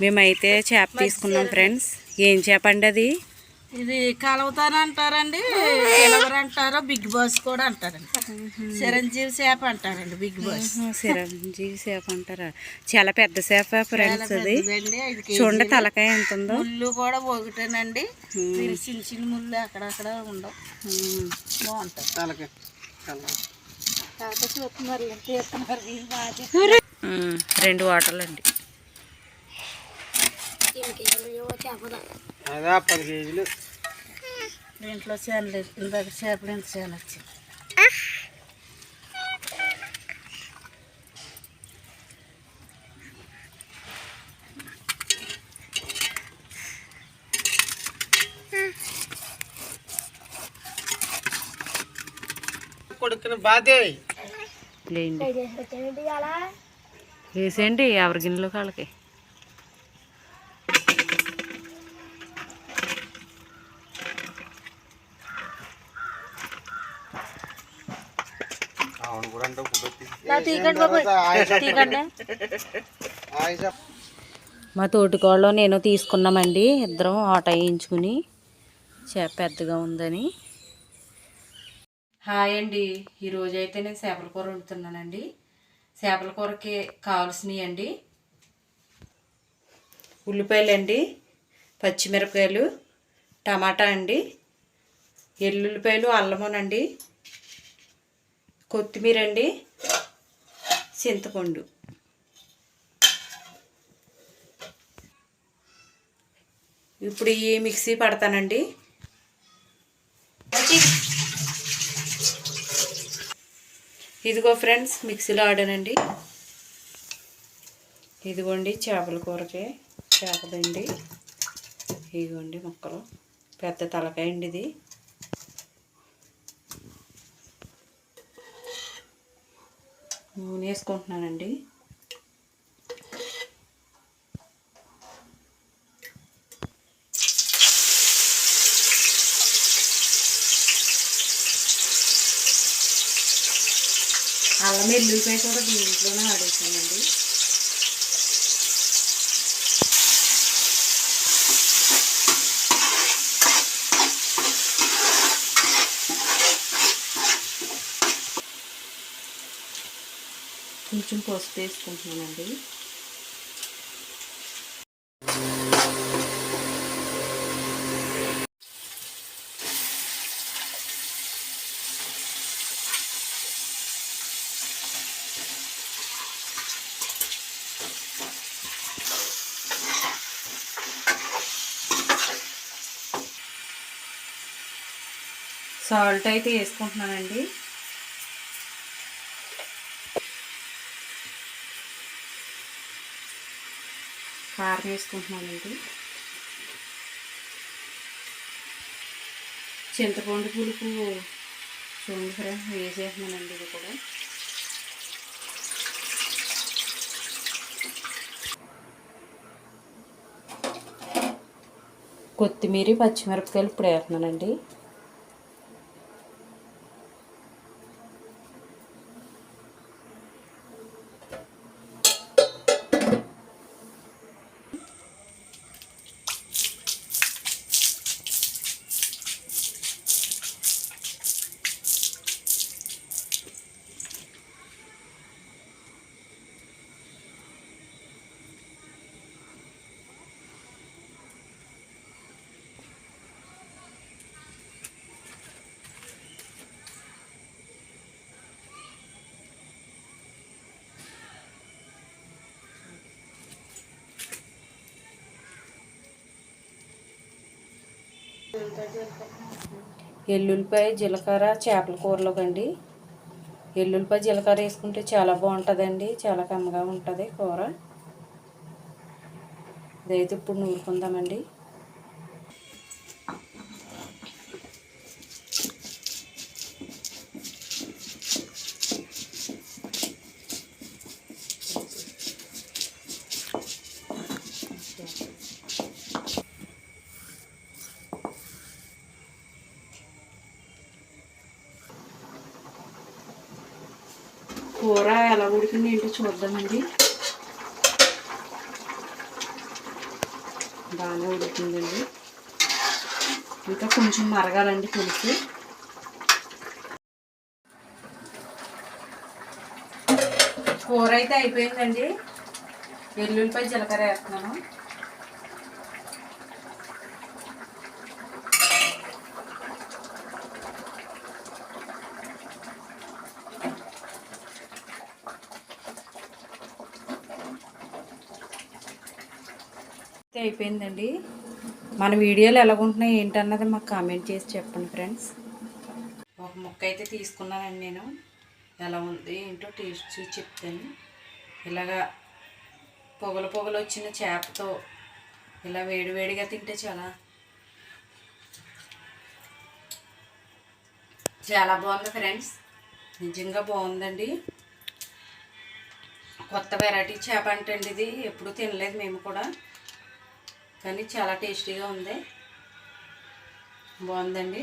మేమైతే చేప తీసుకున్నాం ఫ్రెండ్స్. ఏం చేప అండి అది? ఇది కలవతాను అంటారండి. పిలవరు అంటారు బిగ్ బాస్ కూడా అంటారండి. చిరంజీవి చేప అంటారండి బిగ్ బాస్. సిరంజీవి చేప అంటారా? చాలా పెద్ద చేప ఫ్రెండ్స్ అది. చూడండి తలకాయ ఎంత ఉందో. ముళ్ళు కూడా ఒకటేనండి. చిన్న చిన్న ముళ్ళు అక్కడక్కడ ఉండవు. ఉమ్. బాగుంటాయి. కాకపోతే చూస్తున్నారు ఎంత చేస్తున్నారు ఇది బాగా ఉమ్, రెండు వాటర్లు అండి అదా పది కేజీలు. దీంట్లో చేనలు ఇందాక చేపలు ఎంత చేన వచ్చింది కొడుకుని బాధే. లేండి. వేసేయండి ఎవరి గిన్నెలో కాళ్ళకి. అవును కూడా అంటే మా తోటికోళ్ళు నేను తీసుకున్నామండి ఇద్దరం ఆట వేయించుకుని. పెద్దగా ఉందని. హాయ్ అండి. ఈరోజు అయితే నేను చేపల కూర వండుతున్నానండి. చేపల కూరకి కావాల్సినవి అండి ఉల్లిపాయలు అండి పచ్చిమిరపకాయలు టమాటా అండి ఎల్లుల్లిపాయలు అల్లమోనండి కొత్తిమీర అండి చింతపండు. ఇప్పుడు ఈ మిక్సీ పడతానండి. ఇదిగో ఫ్రెండ్స్ మిక్సీలో ఆడానండి. ఇదిగోండి చేపల కూరకి చేపలండి ఇదిగోండి ముక్కలు. పెద్ద తలకాయ అండి ఇది. నూనె వేసుకుంటున్నానండి. అల్లం ఎల్లుల్లిపాయ కూడా దీంట్లోనే ఆడేసానండి. కొంచెం పసుపు వేసుకుంటున్నానండి. సాల్ట్ అయితే వేసుకుంటున్నానండి. కారం వేసుకుంటున్నానండి చింతపండు పులుపు చూడండి ఫ్రెండ్స్ వేసేస్తున్నానండి ఇది కూడా. కొత్తిమీర పచ్చిమిరపకాయలు ఇప్పుడు వేస్తున్నానండి. ఎల్లుల్లిపాయ జీలకర్ర చేపల కూరలో అండి ఎల్లుల్లిపాయ జీలకర్ర వేసుకుంటే చాలా బాగుంటుందండి. చాలా కమ్మగా ఉంటుంది కూర. ఇదైతే ఇప్పుడు నూరుకుందామండి. కూర ఎలా ఉడికింది ఏంటో చూద్దామండి. బాగా ఉడుకుతుందండి ఇంకా కొంచెం మరగాలండి పులుసు. కూర అయితే అయిపోయిందండి. వెల్లుల్లిపై జీలకర్ర వేస్తున్నాను. అయిపోయిందండి. మన వీడియోలు ఎలాగుంటున్నాయి ఏంటన్నది మాకు కామెంట్ చేసి చెప్పండి ఫ్రెండ్స్. ఒక ముక్క అయితే తీసుకున్నానండి నేను. ఎలా ఉంది ఏంటో టేస్ట్ చూసి చెప్తాను. ఇలాగా పొగలు పొగలు వచ్చిన చేపతో ఇలా వేడివేడిగా తింటే చాలా చాలా బాగుంది ఫ్రెండ్స్. నిజంగా బాగుందండి. కొత్త వెరైటీ చేప అంటే అండి ఇది. ఎప్పుడూ తినలేదు మేము కూడా. కానీ చాలా టేస్టీగా ఉంది. బాగుందండి.